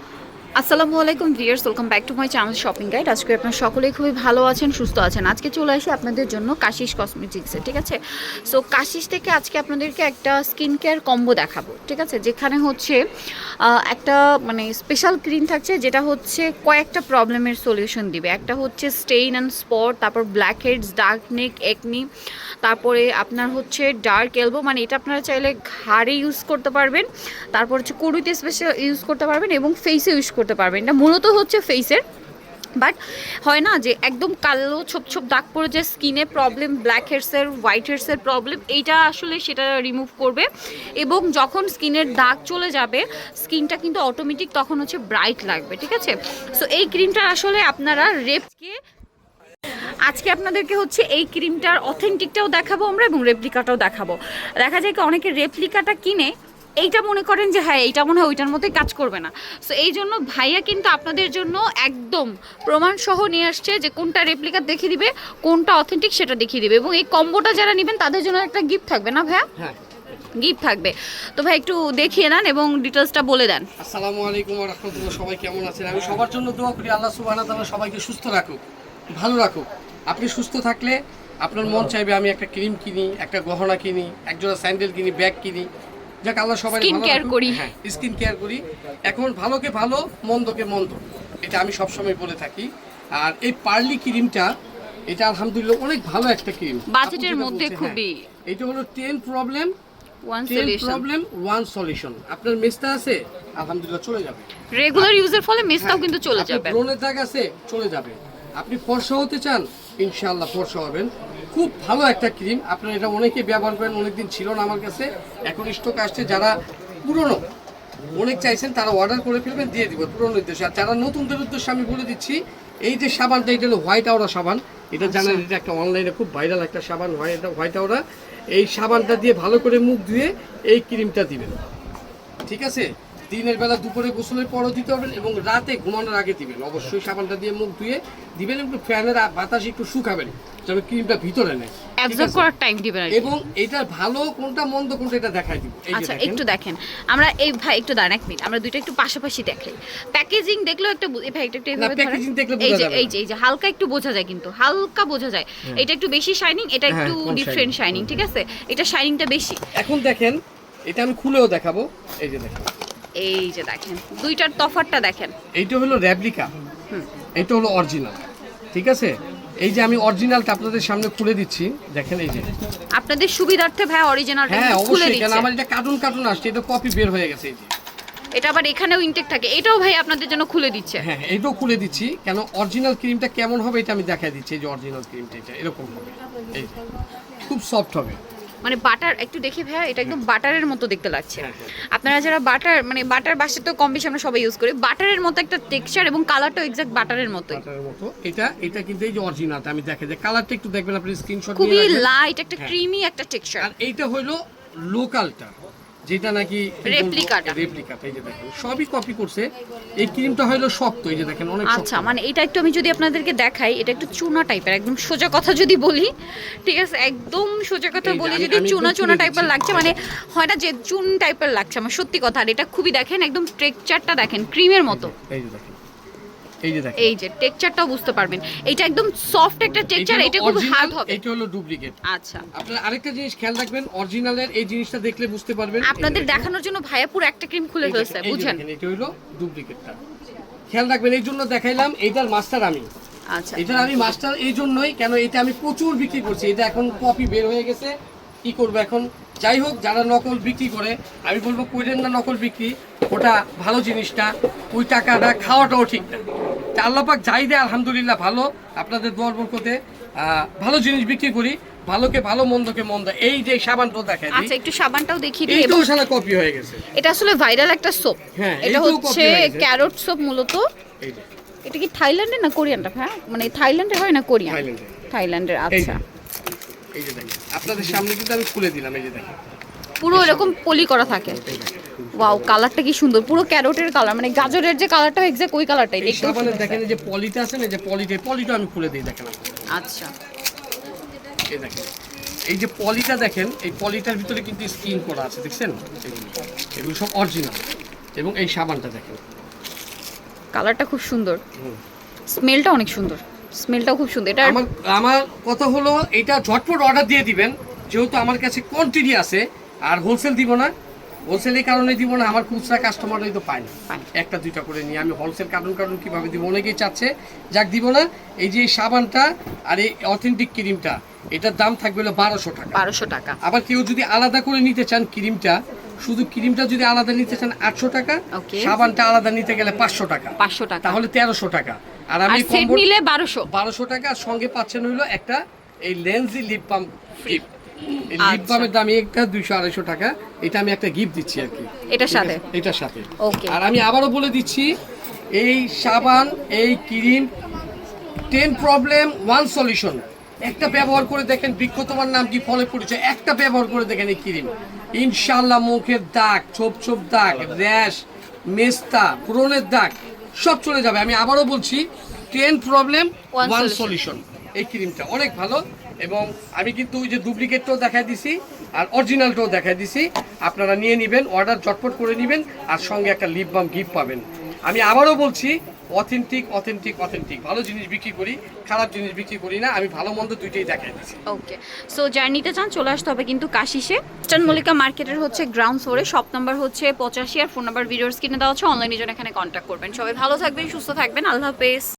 Thank you. আসসালামু আলাইকুম viewers welcome back to my channel shopping guide. আজকে আপনারা সকলেই খুবই ভালো আছেন, সুস্থ আছেন। আজকে চলে আসি আপনাদের জন্য কাশিস কসমেটিক্সে ঠিক আছে? সো কাশিস থেকে আজকে আপনাদেরকে একটা স্কিন কেয়ার কম্বো দেখাবো, ঠিক আছে? যেখানে হচ্ছে একটা মানে স্পেশাল ক্রিম থাকছে, যেটা হচ্ছে কয়েকটা প্রবলেমের সলিউশন দিবে। একটা হচ্ছে স্টেইন অ্যান্ড স্পট তারপর black heads dark neck acne তারপরে আপনার হচ্ছে ডার্ক এলবো মানে এটা আপনারা চাইলে ঘাড়ে ইউজ করতে পারবেন, তারপর হচ্ছে কুড়িতে স্পেশাল ইউজ করতে পারবেন এবং ফেসে ইউজ করতে পারবেন এটা মূলত হচ্ছে ফেসের বাট হয় না যে একদম কালো, ছোপ ছোপ দাগ পড়ে যে স্কিনে প্রবলেম ব্ল্যাক হেডসের হোয়াইট হেডসের প্রবলেম এইটা আসলে সেটা রিমুভ করবে। এবং যখন স্কিনের দাগ চলে যাবে স্কিনটা কিন্তু অটোমেটিক তখন হচ্ছে ব্রাইট লাগবে, ঠিক আছে? সো এই ক্রিমটা আসলে আপনারা রেপকে আজকে আপনাদেরকে হচ্ছে এই ক্রিমটার অথেন্টিকটাও দেখাবো আমরা এবং রেপ্লিকাটাও দেখাবো। দেখা যায় কি অনেকে রেপ্লিকাটা কিনে এইটা মনে করেন যে হ্যাঁ এইটা মনে হয় ওইটার মতোই কাজ করবে না। সো এই জন্য ভাইয়া কিন্তু আপনাদের জন্য একদম প্রমাণ সহ নিয়ে আসছে যে কোনটা রেপ্লিকা দেখিয়ে দিবে কোনটা অথেন্টিক সেটা দেখিয়ে দিবে এবং এই কম্বোটা যারা নেবেন তাদের জন্য একটা গিফট থাকবে না ভাইয়া? হ্যাঁ। গিফট থাকবে। তো ভাই একটু দেখিয়ে নেন এবং ডিটেলসটা বলে দেন। আসসালামু আলাইকুম ওয়া রাহমাতুল্লাহ। সবাই কেমন আছেন? আমি সবার জন্য দোয়া করি আল্লাহ সুবহানাহু ওয়া তাআলা সবাইকে সুস্থ রাখুক ভালো রাখুক। আপনি সুস্থ থাকলে আপনার মন চাইবে আমি একটা ক্রিম কিনি একটা গহনা কিনি একজোড়া স্যান্ডেল কিনি ব্যাগ কিনি। যাক আল্লাহ সবাই Skin care করি। হ্যাঁ স্কিন কেয়ার করি। এখন ভালোকে ভালো মন্দকে মন্দ এটা আমি সবসময় বলে থাকি। আর এই পার্লি ক্রিমটা এটা আলহামদুলিল্লাহ অনেক ভালো একটা ক্রিম। বাজেটের মধ্যে খুবই। এটা হলো ten problem one solution problem one solution আপনার আছে? আলহামদুলিল্লাহ চলে যাবে। রেগুলার ইউজের ফলে হ্যাঁ, কিন্তু চলে আপনি যাবে। ব্রণের দাগ আছে চলে যাবে। আপনি ফর্সা হতে চান ইনশাআল্লাহ ফর্সা হবেন। খুব ভালো একটা ক্রিম। আপনার এটা অনেকে ব্যবহার করেন অনেকদিন ছিল না আমার কাছে। এখন স্টক আসছে যারা পুরনো অনেক চাইছেন তারা অর্ডার করে ফেলবেন দিয়ে দিব পুরনো উদ্দেশ্যে। আর যারা নতুনদের উদ্দেশ্যে আমি বলে দিচ্ছি এই যে সাবানটা এটা হলো হোয়াইট আওরা সাবান। এটা জানেন এটা একটা অনলাইনে খুব ভাইরাল একটা সাবান হোয়াইট হোয়াইট আওরা। এই সাবানটা দিয়ে ভালো করে মুখ ধুয়ে এই ক্রিমটা দিবেন। ঠিক আছে? দিনের বেলা দুপুরে গোসলের পরও দিতে পারবেন এবং রাতে ঘুমানোর আগে দিবেন। অবশ্যই সাবানটা দিয়ে মুখ ধুয়ে দিবেন একটু ফ্যানের বাতাস একটু শুকাবেন যেন ক্রিমটা ভিতরে নেয়। অ্যাবজর্ব করার টাইম দিবেন এবং এটার ভালো কোনটা মন্দ কোনটা এটা দেখাই দিব। আচ্ছা একটু দেখেন। আমরা এই ভাই একটু দাঁড়ান এক মিনিট। আমরা দুইটা একটু পাশাপাশি দেখাই। প্যাকেজিং দেখলেও একটা এই ভাই একটু একটু এইভাবে packaging দেখলে এই যে এই যে এই যে হালকা একটু বোঝা যায় কিন্তু। হালকা বোঝা যায়। এটা একটু বেশি শাইনিং এটা হ্যাঁ, একটু ডিফারেন্ট শাইনিং ঠিক আছে? এটা শাইনিংটা বেশি। এখন দেখেন এটা আমি খুলেও দেখাবো। এই যে দেখেন। এই যে দেখেন দুইটার তফাতটা দেখেন। এইটা হলো হুম। এটা হলো অরিজিনাল ঠিক আছে? এই যে আমি অরিজিনালটা আপনাদের সামনে খুলে দিচ্ছি দেখেন এই যে। আপনাদের সুবিধার্থে ভাই অরিজিনালটা হ্যাঁ অবশ্যই আমার এটা কার্টুন কার্টুন আসছে এটা কপি বের হয়ে গেছে এই যে। এটা আবার এখানেও ইনটেক থাকে। এটাও ভাই আপনাদের জন্য খুলে দিচ্ছে। হ্যাঁ এটাও খুলে দিচ্ছি। কেন অরিজিনাল ক্রিমটা কেমন হবে এটা আমি দেখাই দিচ্ছি এই যে অরিজিনাল ক্রিমটা এটা এরকম হবে। এই খুব সফট হবে। মানে বাটার একটু দেখে ভাইয়া এটা একদম বাটারের মতো দেখতে লাগছে। হ্যাঁ, হ্যাঁ। আপনারা যারা বাটার মানে বাটার বাসে তো কম বেশি আমরা সবাই ইউজ করি বাটারের মতো একটা টেক্সচার এবং কালারটাও এক্সাক্ট বাটারের মতো। এটা এটা কিন্তু এই যে অরিজিনাল আমি দেখে যে কালারটা একটু দেখবেন আপনি স্ক্রিনশট খুবই লাইট একটা হ্যাঁ। ক্রিমি একটা টেক্সচার আর এইটা হলো লোকালটা যেটা নাকি। রেপ্লিকাটা এই যে দেখেন সবই কপি করছে। এই ক্রিমটা হলো শক্ত এই যে দেখেন অনেক আচ্ছা মানে এটা একটু আমি যদি আপনাদেরকে দেখাই এটা একটু চুনা টাইপের একদম সোজা কথা যদি বলি ঠিক আছে? একদম সোজা কথা বলি যদি চুনা চুনা টাইপের লাগছে মানে হয় না যে চুন টাইপের লাগছে আমার সত্যি কথা আর এটা খুবই দেখেন একদম টেক্সচারটা দেখেন ক্রিমের মতো। এই যে দেখেন এই যে দেখেন। এই যে টেক্সচারটাও বুঝতে পারবেন। এটা একদম সফট একটা টেক্সচার এটা খুব হার্ড হবে। এটা হলো ডুপ্লিকেট আচ্ছা। আপনারা আরেকটা জিনিস খেয়াল রাখবেন অরিজিনালের এই জিনিসটা দেখলে বুঝতে পারবেন। আপনাদের দেখানোর জন্য ভাইয়া পুরো একটা ক্রিম খুলে ফেলছে বুঝছেন? এটা হলো ডুপ্লিকেটটা খেয়াল রাখবেন এই জন্য দেখাইলাম এইটার মাস্টার আমি। আচ্ছা। এটার আমি মাস্টার এই জন্যই কেন এটা আমি প্রচুর বিক্রি করছি। এটা এখন কপি বের হয়ে গেছে কি করব এখন? যাই হোক যারা নকল বিক্রি করে আমি বলব কইলেন না নকল বিক্রি। ওটা ভালো জিনিসটা ওই টাকাটা খাওয়াটাও ঠিক না। তা আল্লাপাক যাই দেয় আলহামদুলিল্লাহ ভালো। আপনাদের দোয়ার বরকতে ভালো জিনিস বিক্রি করি ভালোকে ভালো মন্দকে মন্দ। এই যে সাবানটা দেখা আচ্ছা একটু সাবানটাও দেখিয়ে দিই সারা কপি হয়ে গেছে। এটা আসলে ভাইরাল একটা সোপ হ্যাঁ, এটা হচ্ছে ক্যারট সোপ মূলত। এটা কি থাইল্যান্ডের না কোরিয়ানটা হ্যাঁ মানে থাইল্যান্ডের হয় না কোরিয়ান। থাইল্যান্ডের আচ্ছা। এই যে দেখেন। আপনাদের সামনে কিন্তু আমি খুলে দিলাম এই যে দেখেন। পুরো এরকম পলি করা থাকে। ওয়াও কালারটা কি সুন্দর। পুরো ক্যারোটের কালার মানে গাজরের যে কালারটা এক্সাক্ট ওই কালারটাই দেখতে সাবানের দেখেন যে পলিটা আছে না যে পলিটা এই পলিটা আমি খুলে দিই দেখেন। আচ্ছা। এই দেখেন। এই যে পলিটা দেখেন এই পলিটার ভিতরে কিন্তু স্কিন করা আছে দেখছেন? এগুলো এগুলো সব অরিজিনাল এবং এই সাবানটা দেখেন। কালারটা খুব সুন্দর। স্মেলটা অনেক সুন্দর। স্মেলটাও খুব সুন্দর। এটা আমার আমার কথা হলো এটা ঝটপট অর্ডার দিয়ে দিবেন। যেহেতু আমার কাছে কোয়ান্টিটি আছে আর হোলসেল দিব না। হোলসেল এই কারণে দিব না আমার খুচরা কাস্টমারই তো পায় না। একটা দুইটা করে নিয়ে আমি হোলসেল কার্টুন কার্টুন কীভাবে দিব অনেকেই চাচ্ছে যাক দিব না। এই যে সাবানটা আর এই অথেন্টিক ক্রিমটা এটার দাম থাকবে হলো বারোশো টাকা। বারোশো টাকা। আবার কেউ যদি আলাদা করে নিতে চান ক্রিমটা শুধু ক্রিমটা যদি আলাদা নিতে চান আটশো টাকা. সাবানটা আলাদা নিতে গেলে পাঁচশো টাকা। পাঁচশো টাকা। তাহলে তেরোশো টাকা। আর আমি নিলে বারোশো। বারোশো টাকা সঙ্গে পাচ্ছেন হইল একটা এই লেন্সি লিপ বাম দাম একটা দুইশো আড়াইশো টাকা। এটা আমি একটা গিফট দিচ্ছি আর কি। এটার সাথে? এটার সাথে। আর আমি আবারও বলে দিচ্ছি এই সাবান এই cream ten problem one solution একটা ব্যবহার করে দেখেন বৃক্ষ তোমার নাম কি ফলে পরিচয় একটা ব্যবহার করে দেখেন এই ক্রিম। ইনশাল্লাহ মুখের দাগ ছোপ ছোপ দাগ র্যাশ মেস্তা ব্রণের দাগ সব চলে যাবে। আমি আবারও বলছি টেন প্রবলেম ওয়ান সলিউশন এই ক্রিমটা অনেক ভালো। এবং আমি কিন্তু ওই যে ডুপ্লিকেটটাও দেখাই দিছি আর অরিজিনালটাও দেখাই দিছি। আপনারা নিয়ে নেবেন অর্ডার চটপট করে নেবেন আর সঙ্গে একটা লিপ বাম গিফট পাবেন। আমি আবারও বলছি অথেন্টিক অথেন্টিক অথেন্টিক ভালো জিনিস বিক্রি করি খারাপ জিনিস বিক্রি করি না আমি ভালো মন্দ দুইটাই দেখাই দিচ্ছি ওকে সো যার নিতে চান চলে আসতে হবে কিন্তু কাশিসে। ইস্টার্ন মল্লিকা মার্কেটের হচ্ছে গ্রাউন্ড ফ্লোরে শপ নাম্বার হচ্ছে পঁচাশি আর ফোন নাম্বার ভিডিওর স্ক্রিনে দেওয়া হচ্ছে অনলাইনে জন্য এখানে কন্ট্যাক্ট করবেন। সবাই ভালো থাকবেন সুস্থ থাকবেন। আল্লাহ হাফেজ।